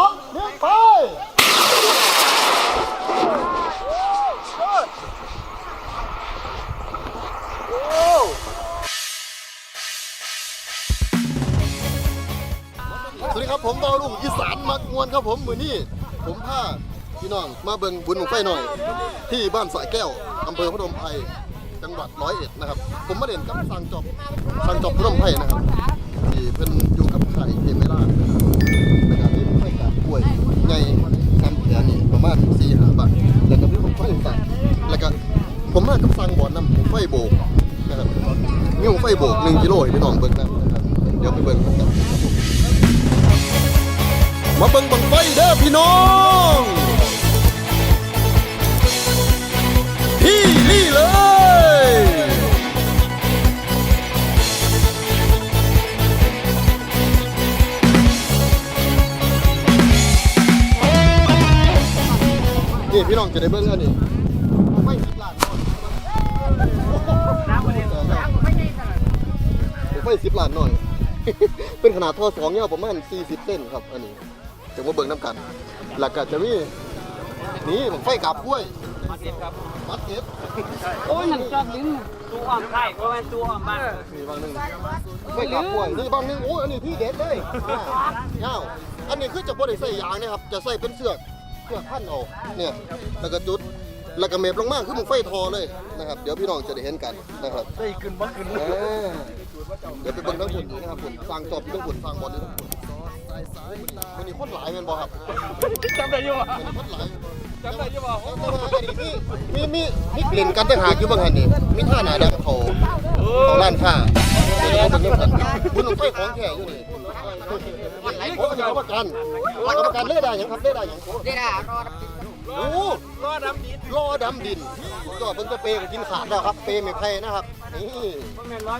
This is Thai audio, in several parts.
องหนึ่งไปสวัสดีครับผมบอลลุงอีสานมักมวนครับผมมือนี้ผมพาพี่น้องมาเบิ่งบุญหนุ่มไฟหน่อย ที่บ้านสายแก้วอำเภอพนมไพรจังหวัดร้อยเอ็ดนะครับ ผมมาเด่นกับสังจบสังจบพนมไพรนะครับที่เพิ่นอยู่กับไข่เทมเมล่านะครับ ถ้วยใหญ่ทำแผลนี่ประมาณสี่ห้าบาทแล้วก็มีผมไฟตัดแล้วก็ผมมากับสังบ่อนำผมไฟโบกนะครับมีผมไฟโบกหนึ่งกิโลให้พี่น้องเบิ่งนะครับเดี๋ยวไปเบิ่งกันครับมาเบิ่งบังไฟเด้อพี่น้องที่นี่เลย นี่พี่น้องจะได้เบิ้งอันนี้ไม่สิบล้านหน่อยไม่สิบล้านหน่อย เป็นขนาดท่อสองยาวประมาณ 40 เส้นครับ อันนี้จะมาเบิ้งน้ำกัน หลักก็จะมีนี่ผมไฟกับกล้วยมาเก็บครับมัดเก็บโอ้ยหนังจอบลิ้นตู้อ้อมไข่ก็เป็นตู้อ้อมบ้านนี่บางหนึ่งไม่กลับป่วยนี่บางหนึ่งโอ้ยอันนี้ที่เด็ดเลยเงาอันนี้คือจะบ่ได้ใส่ยางนะครับ จะใส่เป็นเสือก เสือกพันเอาเนี่ยแล้วก็จุดแล้วก็เมฟลงมาคือมึงไฟทอเลยนะครับเดี๋ยวพี่น้องจะได้เห็นกันนะครับได้ขึ้นบ้านขึ้นเออเดี๋ยวไปเบิ่งทั้งผลนี้นะครับผลสร้างจอบทั้งผลสร้างบอลนี่ทั้งผลมันนี่คนหลายแม่นบ่ครับจำได้ยังวะมันนี่คนหลายจำได้ยังวะแต่ว่าอันนี้มีมีมีมีเล่นกันต่างหากอยู่บางหันนี่มีท่าหนาดังเขาของร้านค้าเดี๋ยวเราเป็นเรื่องกันคุณต้องใช้ของแท้อยู่นี่ โอ้ยกรรมการกรรมการเล่ได้หยังครับเล่ได้หยังนี่นะรอโอ้รอดำดินล้อดำดินก็เพิ่งจะเปย์กินขาดแล้วครับ เปย์ไม่แพ้นะครับ นี่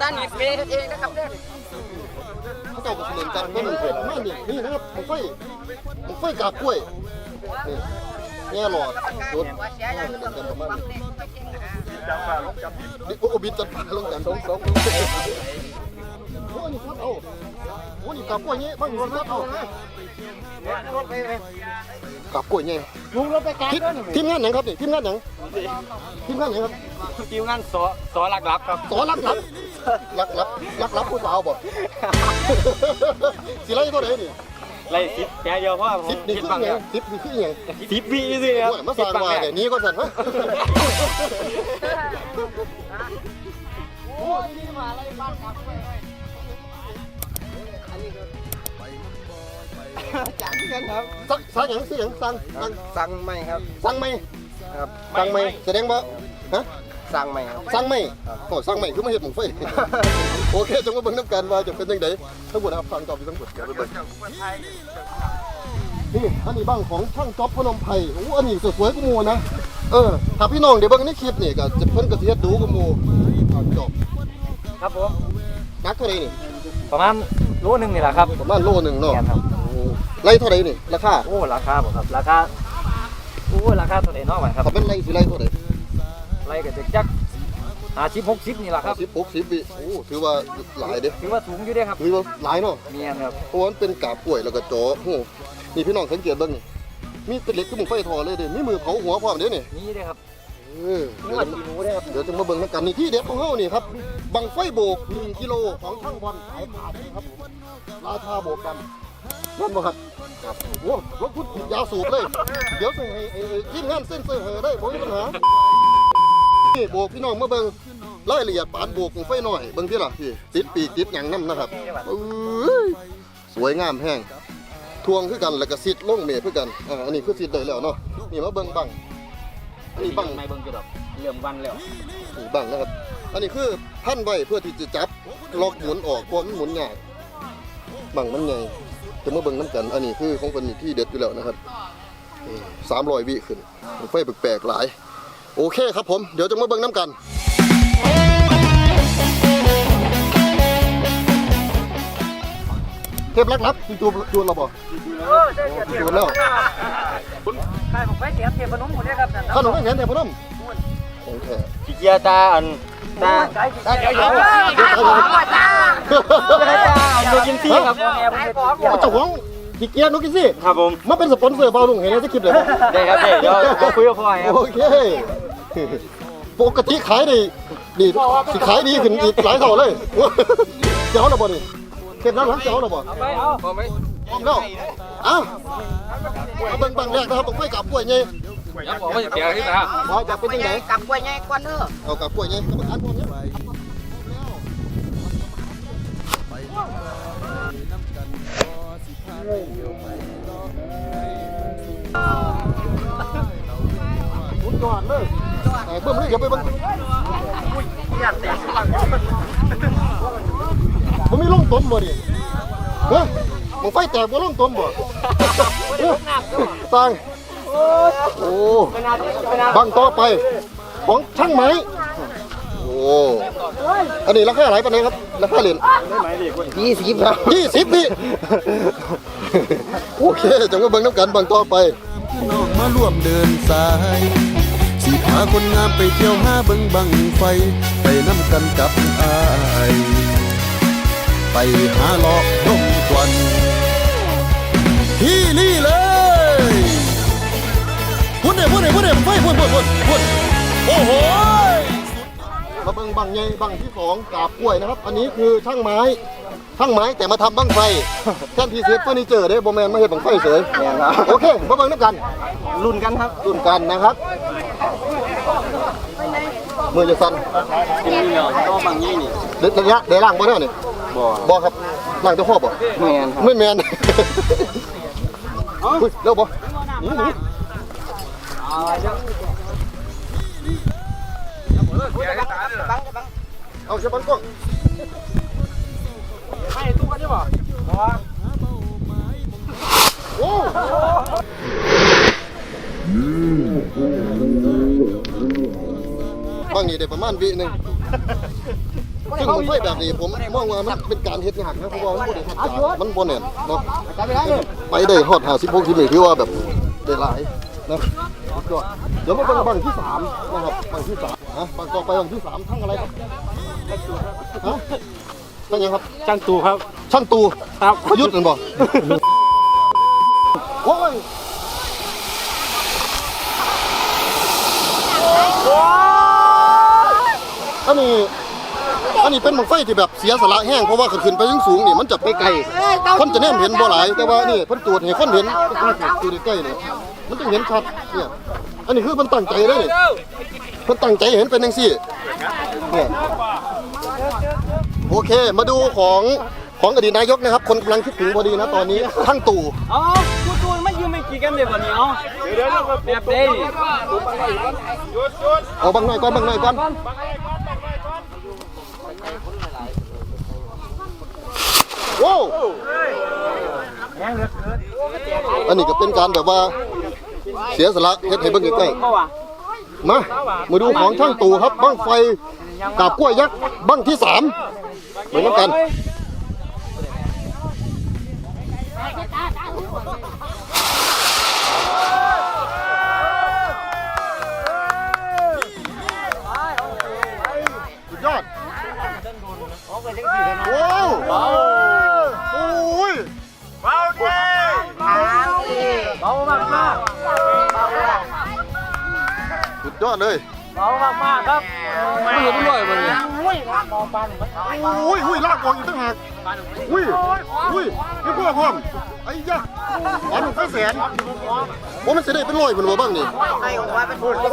ด้านนี้เฟย์เองนะครับเด้อเขาเจ้าก็เล่นกันไม่หนึ่งเผ็ดมากนี่นี่นะครับผมไฟผมไฟกาบกล้วยนี่แง่หลอดโดนเล่นกันประมาณนี้จับมาลงจับนี่โอ้บิดจัดปลาลงกันสองสองโอ้นี่ครับเอา โอ้นี่กาบกล้วยนี้บ้างรถครับเอานะรถไปเลยกับกล้วยไงลุงรถไปการทีมทีมงานหยังครับนี่ทีมงานหยังทีมงานหยังครับทีมงานสอสอหลักลับครับสอรักรับรักรับรักรับผู้สาวบ่สิไล่เท่าไหร่นี่ไล่สิบแค่เดียวเพราะสิบนี่คิดคือบังหคยังสิบนี่คือหยังสิบวิสิครับมาสดร้างบังว่าเดี๋ยวนี้ก็สั่นวะโอ้ยนี่มาอะไรบ้านครับ จังกันครับสักสักหยังสิหยังสั่งสั่งสั่งไหมครับสั่งไหมครับสั่งไหมแสดงว่าฮะสั่งไหมครับสั่งไหมโอ้สั่งไหมคือไม่เห็นหมงไฟโอเคจังว่าเบิ่งน้ำกันว่าจะเป็นยังไงทั้งหมดนะครับฟังตอบอยู่ทั้งหมดเดี๋ยวไปเบิ่งนี่อันนี้บ้างของช่างจ๊อบพนมไพรโอ้อันนี้สวยๆกูมูนะเออถ้าพี่น้องเดี๋ยวเบิ่งในคลิปนี่ก็จะเพิ่นก็สิเฮ็ดดูกูมูช่างจ๊อบครับผมนักเท่าไหร่นี่ประมาณโลนึงนี่แหละครับประมาณโลหนึงเนาะ แม่นครับโอ้ไล่เท่าไหร่นี่ราคาโอ้ราคาบ่ครับราคาโอ้ราคาตัวไหนนอกไปครับถ้าเป็นไล่สิไล่เท่าไหร่ไล่กับเด็กจักห้าสิบหกสิบนี่แหละครับ10 60วิโอ้ถือว่าหลายเด้ถือว่าสูงอยู่เด้ครับถือว่าหลายเนาะเมียนครับเพราะว่ามันเป็นกาบกล้วยแล้วก็จอโอ้นี่พี่น้องสังเกตเบิ่งนี่มีเป็นเหล็กคือหมึงไฟทอเลยเด้มีมือเผาหัวพร้อมเด้นี่นี่เด้ครับเออนี่เดี๋ยวว่าจะสีหนูเด้ครับเดี๋ยวจะมาเบิ่งกันนี่ที่เด็ดของเฮานี่ครับบังไฟโบก1กิโลของช่างบอลขายขาดครับผมราคาโบกกัน นั่นบ่ครับครับโอ้รถพุ่นผิดยาสูบเลย เดี๋ยวส่งให้ไอ้ไอ้ทีมงานเส้นเซอร์ให้ได้บ่มีปัญหานี่โบกพี่น้องมาเบิ่งรายละเอียดปานโบกของไฟหน่อยเบิ่งที่ล่ะพี่ติดปีกติดหยังนํนะครับเอ้ยสวยงามแห้งทวงคือกันแล้วก็ซิดลงเมฆคือกันอ่าอันนี้คือซิดได้แล้วเนาะนี่มาเบิ่งบังอันนี้บังไม่เบิ่งจะดอกเริ่มวันแล้วถือบังนะครับ อันนี้คือพันไว้เพื่อที่จะจับล็อกหมุนออกเพราะมันหมุนง่ายบังมันไง จะมาเบิ่งน้ำกัน อันนี้คือของคนที่เด็ดอยู่แล้วนะครับสามรอยวิขึ้นไฟแปลกๆหลาย โอเคครับผม เดี๋ยวจะมาเบิ่งน้ำกันเทปลักๆที่จูบจูนเราบ่เออได้เกียรติจูนแล้วใช่ผมไปเสียเกียรติพนมหมดเลยครับนั่นขนมไม่เห็นแต่พนมของแท้ขี้เกียจตาอัน ตาตาเดี๋ยวเดี๋ยวเดี๋ยวเขาจะจ้าตาอันโดกินซี่ครับไปบอกโอ้เจ้าของขี้เกียจนุกกี้สิครับผมมาเป็นสปอนเซอร์เบาลุงเห็นแล้วจะคลิปเลยบ่ได้ครับได้เดี๋ยวคุยกับพ่อให้ครับโอเคปกติขายด้ดีสิขายดีขึ้นอีกหลายเท่าเลยเจ้าระบ่นี่เก็บน้ำหลังเจ้าระบ่ไปเอาพอไหมพร้อมแล้วอ้าวมาเบิ่งบังแรกนะครับต้องไฟกับกล้วยไงยังบอกว่าจะเสียที่ตาว่าจะเป็นยังไง กับกล้วยใหญ่กว่าเด้อเอากับกล้วยไงกรรมการพร้อมเนี่ยสุดยอดเลยแต่เบิ่มเลยเดี๋ยวไปเบิ่งมันมีล่องต้มบ่ดิเฮ้ยมึงไฟแตกบ่ล่องต้มบ่เฮ้ยตายโอ้บังต่อไป ของช่างไม้ โอ้อันนี้ราคาอะไรปานนี้ครับ ราคาเหรียญยี่สิบครับยี่สิบนี่ โอเคจังว่าเบิ่งน้ำกันบังต่อไปน้องมาร่วมเดินสายสิพาคนงามไปเที่ยวหาเบิ่งบังไฟ ไปน้ำกันกับอายไปหาเลาะลมควันที่นี่เลย พูดเนี่ยพูดเนี่ยพูดเนี่ยไฟพูดพูดพูดพูดโอ้โหมาเบิ่งบังไงบังที่สองกาบกล้วยนะครับ อันนี้คือช่างไม้ช่างไม้แต่มาทำบังไฟแท่นที่เซฟเฟอร์นิเจอร์เด้โบแมนมาเห็นบังไฟเฉยโอเคมาเบิ่งน้ำกันรุ่นกันครับรุ่นกันนะครับมือจะสั่นกินนี่เนาะก็บางยี่นี่เดี๋ยวระยะเดี๋ยวล่างบ่เท่านี่บ่บ่ครับล่างเจ้าพ่อบ่แม่นไม่แมนอุ้ยเร็วบ่หนีหนีบังบัง เอาเชฟบันกล้องไม่ตู้กันใช่ป่ะโอ้บางนี่ได้ประมาณวิหนึ่งซึ่งผมันไฟแบบนี้ผมมองว่ามันเป็นการเฮ็ดยากนะเพราะว่ามันบ่ได้ทัดจานมันบ่แน่นเนาะไปได้ฮอด56ทีนี่ถือว่าแบบได้หลายนะ ยอดเดี๋ยวมาเป็นบังที่สามนะครับบังที่สามนะบังต่อไปบังที่สามทั้งอะไรครับฮะทั้งยังครับจังตูครับ ช่างตูครับ ประยุทธ์นั่นบ่โอ้ยอันนี้อันนี้เป็นบังไฟที่แบบเสียสละแห้งเพราะว่าขึ้นไปสูงๆนี่มันจะไปไกลคนจะแนมเห็นบ่หลายแต่ว่านี่เพิ่นตรวจให้คนเห็นอยู่ใกล้ๆนี่มันต้องเห็นชัดเนี่ย อันนี้คือเพิ่นตั้งใจเลยนี่เพิ่นตั้งใจเห็นเป็นจังซี่เนี่ยโอเค มาดูของของอดีตนายกนะครับ คนกำลังคิดถึงพอดีนะตอนนี้ทั้งตู่อ๋อกูตูนไม่ยืมไม่กี่กันเลยวันนี้เอาเดี๋ยวเดี๋ยวแบบเด้เอาบังหน่อยก่อนบังหน่อยก่อนว้าวอันนี้ก็เป็นการแบบว่า เสียสละเฮ็ดให้เบิ่งใกล้เพราะว่าๆมามาดูของช่างตู่ครับบังไฟกับกล้วยยักษ์บังที่สามเหมือนกันสุดยอดว้าวโอ้ยขาวดีเบามากมากสุด ยอดเลยเบามากมากครับไม่เห็นด้วยวันนี้อุ้ยมองปันอุ้ยอุ้ยลากกองอีกตั้งหากอุ้ยอุ้ยนี่พวกผมไอ้ยะอันหนึ่งไฟแสนว่ามันจะได้เป็นร้อยเป็นบ่บ้างนี่ไอ้หัวเป็นผู้ครับ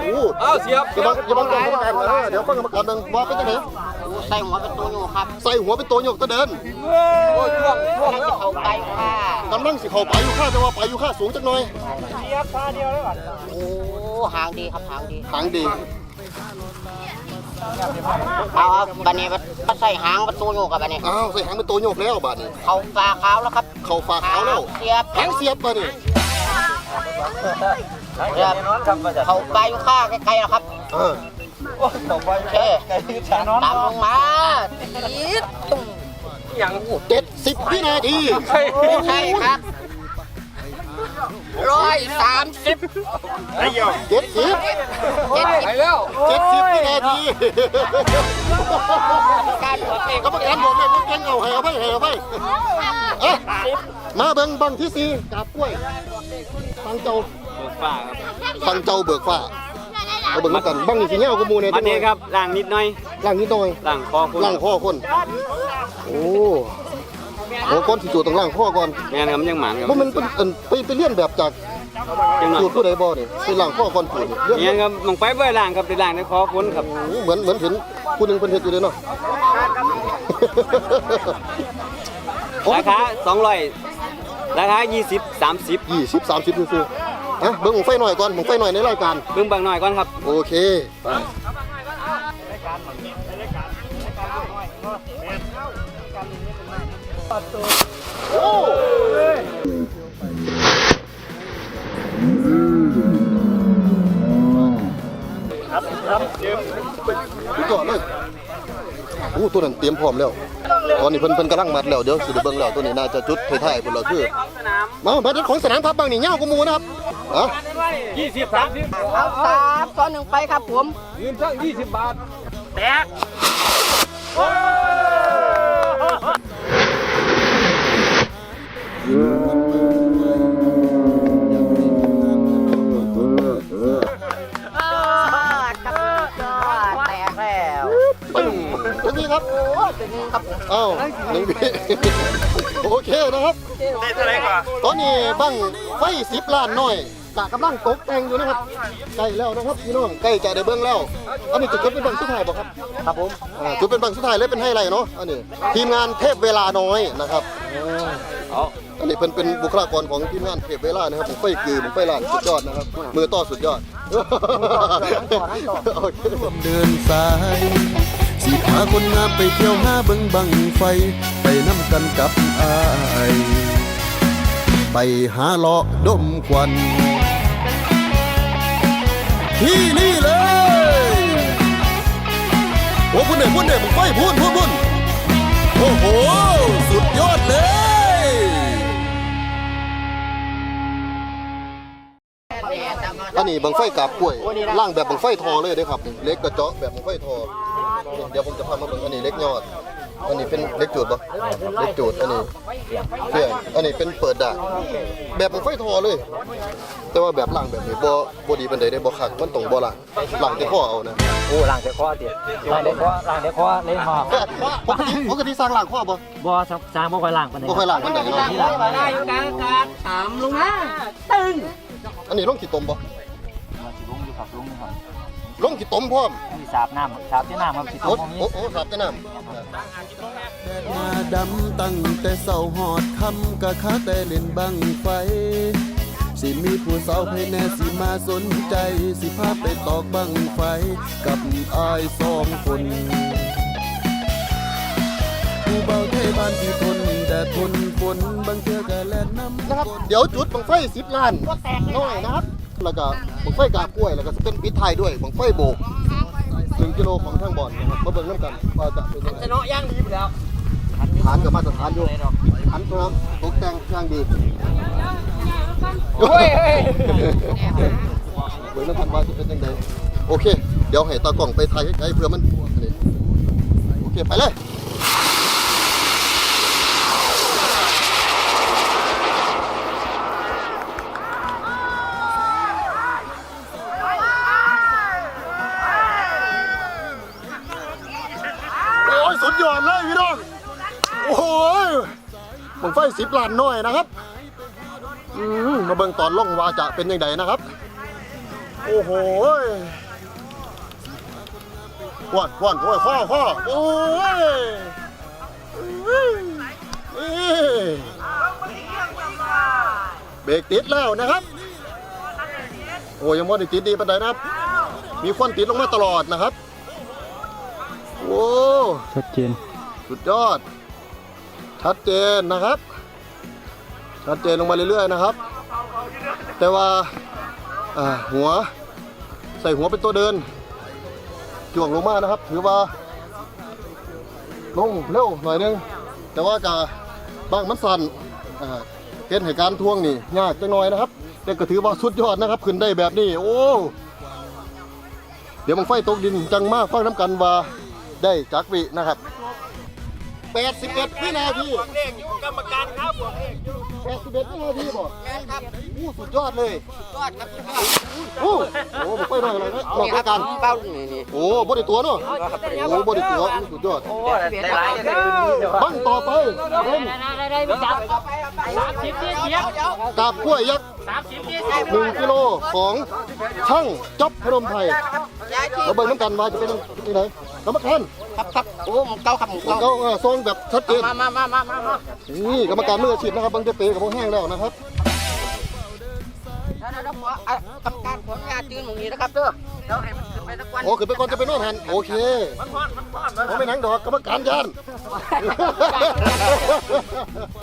โอ้อ้าวเสียบอย่าบังอย่าบังกรรมการเออเดี๋ยวฟังกรรมการเบิ่งว่าเป็นจังได ใส่หัวเป็นตัวอยู่ครับใส่หัวเป็นตัวโยกตะเดินโอ้ยช่วงช่วงแล้ว เขาไปค่ะกำลังสิเข้าไปอยู่ค่าแต่ว่าไปอยู่ค่าสูงจักหน่อยโอ้หางดีครับหางดีหางดี เอาเอาบันนี้มาใส่หางประตูอยู่กับบันนี้ อ้าวใส่หางเป็นตัวโยกแล้วบาดนี้ เขาปลาขาวแล้วครับเข้าฝากเขาแล้วเสียบหางเสียบมานี่เสียบเขาปลาอยู่ข้าใกล้ๆแล้วครับ เออ โอเคตามลงมาอีดตุ้งเจ็ดสิบวินาทีใช่ครับร้อยสามสิบเจ็ดสิบเจ็ดสิบไปแล้วเจ็ดสิบวินาทีการหัวเตะกรรมการบอกเลยว่าเก่งเอาให้เอาไปให้เอาไปเอ๊ะมาเบิ่งบังที่สี่กาบกล้วยฟังเจ้าเบิกฟ้าครับฟังเจ้าเบิกฟ้า มาเบิ่งนำกันบังนี่สิเงี้ยวกับหมูเนี่ยอันนี้ครับล่างนิดหน่อยล่างนิดหน่อยล่างคอคุณล่างข้อคน โอ้โหก้อนสิจูตรงล่างข้อก่อนแม่นครับยังหมานครับว่ามันเป็นเอิ่นไปไปเลียนแบบจากจังหวะจูดผู้ใดบ่นี่ไปล่างข้อก่อนจูดนี่เลียน เนี่ยครับลงไปเบ่ล่างครับได้ล่างในคอคุณครับโอ้เหมือนเหมือนเห็นผู้หนึงเพิ่นเฮ็ดอยู่เลยเนาะ ราคา200ราคา20 30 ยี่สิบสามสิบซื่อๆ อะเบิ่งหมองไฟหน่อยก่อนหมองไฟหน่อยในรายการเบิ่งบางหน่อยก่อนครับโอเคไปโอ้พี่ก่อนเลยโอ้ตัวนั้นเตรียมพร้อมแล้ว ตอนนี้เพิ่นเพิ่นกำลังมัดแล้วเดี๋ยวสิได้เบิ่งแล้วตัวนี้น่าจะจุดท้ายๆพุ่นแล้วคือ มาบัดของสนามพับบางนี่เงาวกูมูนะครับ อะ20 30เอาสามตอนหนึ่งไปครับผมยืนทั้ง20บาท แตกแตกแล้วปึ้งตัวนี้ครับ โอ้เป็นครับอ้าวหนึ่งวิโอเคนะครับตอนนี้บังไฟสิบล้านน้อย กะกำลังตกแต่งอยู่นะครับใกล้แล้วนะครับพี่น้องใกล้จะได้เบิ่งแล้วอันนี้จะจุดเป็นบังสุดท้ายบ่ครับครับผมอ่าจุดเป็นบังสุดท้ายเลยเป็นไฮไลท์เนาะอันนี้ทีมงานเทพเวลาน้อยนะครับเอาอันนี้เป็นเป็นบุคลากรของทีมงานเทพเวลานะครับผมไฟคือผมไฟล้านสุดยอดนะครับมือต่อสุดยอดโอเคเดินสายสิพาคนงามไปเที่ยวหาเบิ่งบังไฟ ไปน้ำกันกับอายไปหาเลาะดมควัน ที่นี่เลยโอ้พุ่นเด้พุ่นเด้มึงไฟพุ่นพุ่นพุ่นโอ้โห สุดยอดเลยอันนี้บังไฟกาบกล้วยล่างแบบบังไฟทอเลยเด้ครับ เล็กกระเจาะแบบบังไฟทอ เดี๋ยวผมจะพามาเบิ่งอันนี้เล็กยอด อันนี้เป็นเล็กจูดปะเล็กจูดอันนี้เพื่อนอันนี้เป็นเปิดด่างแบบบังไฟทอเลย แต่ว่าแบบล่างแบบนี้บ่บ่ดีปานใดได้บ่คักมันต้องบ่ล่างล่างที่ข้อเอานะโอ้ล่างเด็กคอเดียวล่างเด็กคอล่างเด็กคอเล่นหอบปกติปกติสร้างล่างข้อบ่บ่สร้างบ่ค่อยล่างปานใดบ่ค่อยล่างปานใดเนาะนี่ล่างได้อยู่กลางอากาศถามลงมาตึงอันนี้ลงขี้ตมบ่สิลงอยู่ครับลงอยู่ครับลงขี้ตมพร้อม มีสาบน้ำสาบที่น้ำครับสิตโอ้รงนี้โอ้โอ้ครับแต่น้ำมาดำตั้งแต่เศร้าหอดคำกะคาแต่เล่นบังไฟ สิมีผู้สาวให้แน่สิมาสนใจ สิพาไปตอกบังไฟ กับอายสองคน ผู้เบาไทยบ้านที่ทนแดดทนฝนบางเทื่อก็แล่นน้ำนะครับ เดี๋ยวจุดบังไฟสิบล้านน้อยนะครับ แล้วก็บังไฟกาบกล้วย แล้วก็จะเป็นปิดท้ายด้วยบังไฟโบกห นึ่งกิโลของทางบ่อนนะครับมาเบิ่งน้ำกันว่าจะเป็นยังไงจะเนาะย่างดีแล้วฐานกับมาตรฐานอยู่ฐานตัวตกแต่งอย่างดีโอ้ยเบิ่งน้ำกันว่าจะเป็นยังไงโอเค เดี๋ยวให้ตากล้องไปถ่ายใกล้ๆเพื่อมันอันนี้โอเคไปเลย ยอดเลยพี่น้อง โอ้ยผมไฟสิบล้านน้อยนะครับ อืมมาเบิ่งตอนล่องว่าจะเป็นยังไงนะครับ โอ้โหยว่านว่านโอ้ยข้อข้อโอ้ยเบรกติดแล้วนะครับ โอ้ยยังไม่ได้ติดดีปานใดนะครับ มีควันติดลงมาตลอดนะครับ อ้ชัดเจน สุดยอด ชัดเจนนะครับ ชัดเจนลงมาเรื่อยๆนะครับ แต่ว่าอ่าหัวใส่หัวเป็นตัวเดินจ่วงลงมานะครับ ถือว่าลงเร็วหน่อยนึง แต่ว่าจะบางมันสั่นอ่าเห็นเหตุการณ์ทวงนี่ยากจังหน่อยนะครับ แต่ก็ถือว่าสุดยอดนะครับ ขึ้นได้แบบนี้ โอ้ เดี๋ยวมังไฟตกดินจังมากฟังน้ำกันว่า ได้จักวินะครับ81วินาทีเลขอยู่กรรมการครับบวกเลขอยู่81วินาทีบ่แม่นครับอู้สุดยอดเลยยอดครับสุดยอดโอ้โหบ่ไปหน่อยเลยนะบอกนี่คแล้รัวบกันเป้านี่นี่โอ้บ่ได้ตัวเนาะโอ้บ่ได้ตัวอู้สุดยอดโอ้ได้หลายเลยบังต่อไปเป็นได้ได้ไม่จับสามสิบยี่สิบกาบกล้วยยักษ์สามสิบยี่สิบ หนึ่งกิโลของช่างจ๊อบพนมไพรย้ายที่เราเบิ่งน้ำกันว่าจะเป็นที่ไหนกรรมการครับครับโอ้หมึงเก่าครับหมึงเขาเก่าเออซองแบบชัดเจนมามามามามามานี่กรรมการมืออาชีพนะครับบางเจเปกับพวกแห้งแล้วนะครับแล้วแล้วขออะกรรมการขออนุญาตยืนตรงนี้นะครับเด้อเดี๋ยวให้มันขึ้น ไปสักวันโอ้ขึ้นไปก่อนจะไปนอนหันโอเคผมไม่นั่งดอกกรรมการยัน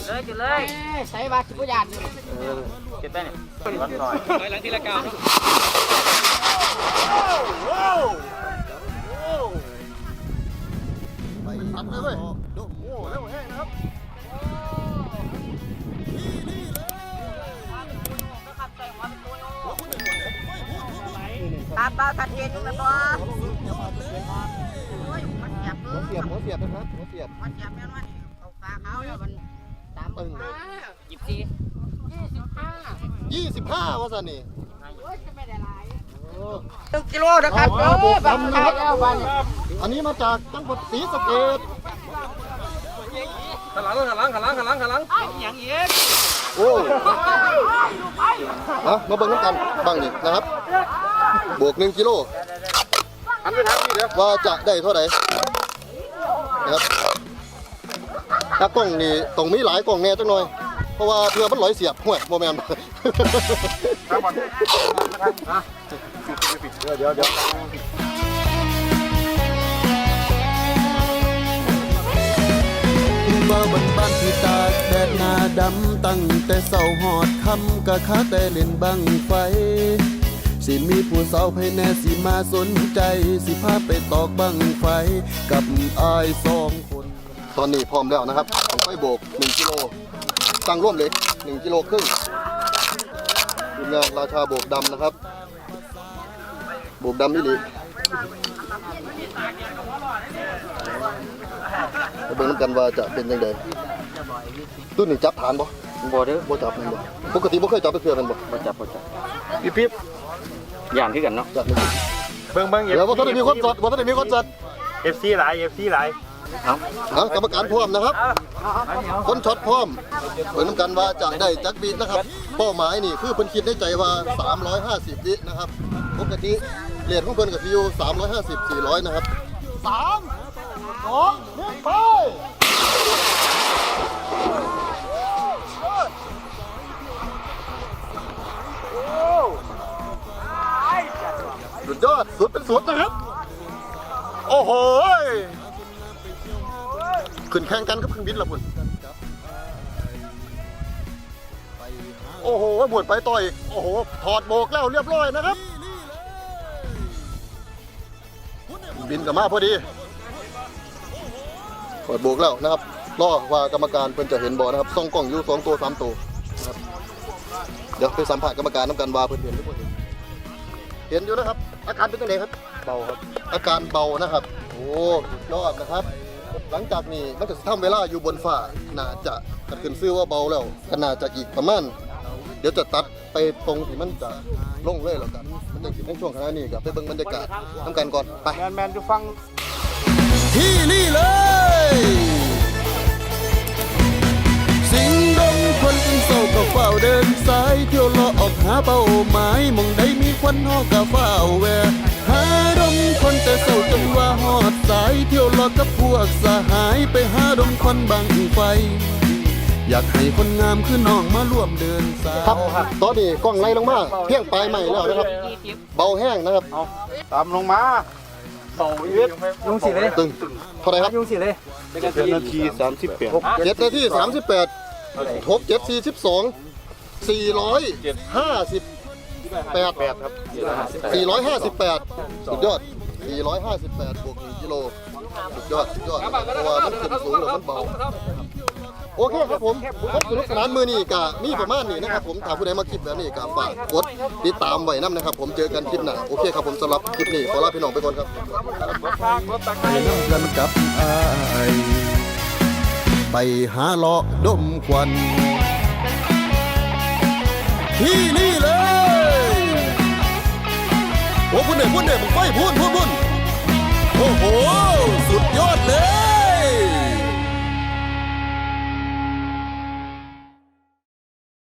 เลยจุดเลยใส่บาตรสิบุญญาณเก็บได้เนี่ยวันหน่อยไปหลังทีละก้า นึ่งกิโลนะครับเอาเอาบวกบางดำคนะรัครับบวันอันนี้มาจากจังหวัดศรีสะเกษขันหลังขันหลังขันหลังขันหลังขันหลังโอ้เอามาเบิ่งน้ำกันบ้างนี่นะครับ บวกหนึ่งกิโลว่าจะได้เท่าไหร่นะครับถ้ากล้องนี่ต้องมีหลายกล้องแน่จังหน่อย เพราะว่าเพื่อมันลอยเสียบห่วยโมแมน เดี๋ยวเดี๋ยวเดี๋ยวบ่บนบ้านที่ตากแดดหน้าดำตั้งแต่เศร้าหอดคำกะคาแต่เล่นบังไฟ สิมีผู้สาวภายแน่สิมาสนใจ สิพาไปตอกบังไฟ กับอายสองคน ตอนนี้พร้อมแล้วนะครับผมไปโบก 1กิโลตั้งร่วมเหล็ก1กิโลครึ่งทีมงานราชาโบกดำนะครับ โบกดำนี่หลีมาเบิ่งน้ำกันว่าจะเป็นยังไงตู้นี่จับฐานบ่บ่เด้อบ่จับแมันบ่ปกติบ่เคยจับไปเพื่อแมันบ่บ่จับบ่จับปิ๊บปิ๊บย่านที่กันเนาะจับมันเบิ่งเบิ่งเดี๋ยวบ่ทันได้มีคนจัดบ่ทันได้มีคนจัดเอฟซีหลายเอฟซีหลาย เอากรรมการพร้อมนะครับ คนช็อตพร้อมเปิดน้ำกันว่าจะได้จักบีนะครับ เป้าหมายนี่คือเพิ่นคิดในใจว่า 350 วินะครับปกติเรียนของเพิ่นกับอยู่350 400 นะครับ 3 2 1ไปสุดยอดสุดเป็นสุดนะครับ โอ้โหย ขึ้นแข่งกันกับเครื่องบินละพุ่นโอ้โหบวดไปต่อยโอ้โหถอดโบกแล้วเรียบร้อยนะครับบินกลับมาพอดีถอดโบกแล้วนะครับรอว่ากรรมการเพิ่นจะเห็นบอนะครับส่องกล้องอยู่สองตัวสามตัวนะครับเดี๋ยวไปสัมผัสกรรมการน้ำกันว่าเพิ่นเห็นหรือเปล่าเห็นอยู่นะครับ อาการเป็นยังไงครับ เบาครับ อาการเบานะครับ โอ้สุดยอดนะครับ หลังจากนี้มันจะทำเวลาอยู่บนฟ้าน่าจะจะขึ้นซื้อว่าเบาแล้วก็น่าจะอีกประมาณเดี๋ยวจะตัดไปตรงที่มันจะลงเลยแล้วกันมันจะขึ้นในช่วงขณะนี้กับไปเบิ่งบรรยากาศทำกันก่อนไปแมนแมนจะฟังที่นี่เลย สิงดงคนกินเศร้าก็เฝ้าเดินสายเที่ยวเลาะออกหาเป้าหมายหมองใดมีควันหอกก็เฝ้าแวะายเที่ยวเลาะกับพวกสหายไปหาดมควันบังไฟ อยากให้คนงามคือน้องมาร่วมเดินสายครับตอนนี้กล้องไล่ลงมาเพียงปลายใหม่แล้วนะครับ เบาแห้งนะครับตามลงมาเบาเย็ดยุงสิเลยตึงเท่าไหรครับยุงสิเลยเจ็ดนาทีสามสิบแปดเจ็ดนาทีสามสิบแปดทบเจ็ดสี่สิบสองสี่ร้อยห้าสิบแปดแปดครับสี่ร้อยห้าสิบแปดสุดยอด สี่ร้อยห้าสิบแปดบวกหนึ่งกิโลสุดยอดสุดยอดเพราะว่ามันขึ้นสูงหรือมันเบา โอเคครับผมครบสนุกสนานมือนี่กะมีประมาณนี้นะครับผมถ้าผู้ใดมาคลิปแบบนี้กะฝากกดติดตามไว้น้ำนะครับ ผมเจอกันคลิปหน้าโอเคครับผมสำหรับคลิปนี้ขอลาพี่น้องไปก่อนครับไปน้ำกันกับอายไปหาเลาะดมควันที่นี่เลย โอ้คุณเด่นคุณเด่นผมไปพูนพูนพูนโอ้โห สุดยอดเลย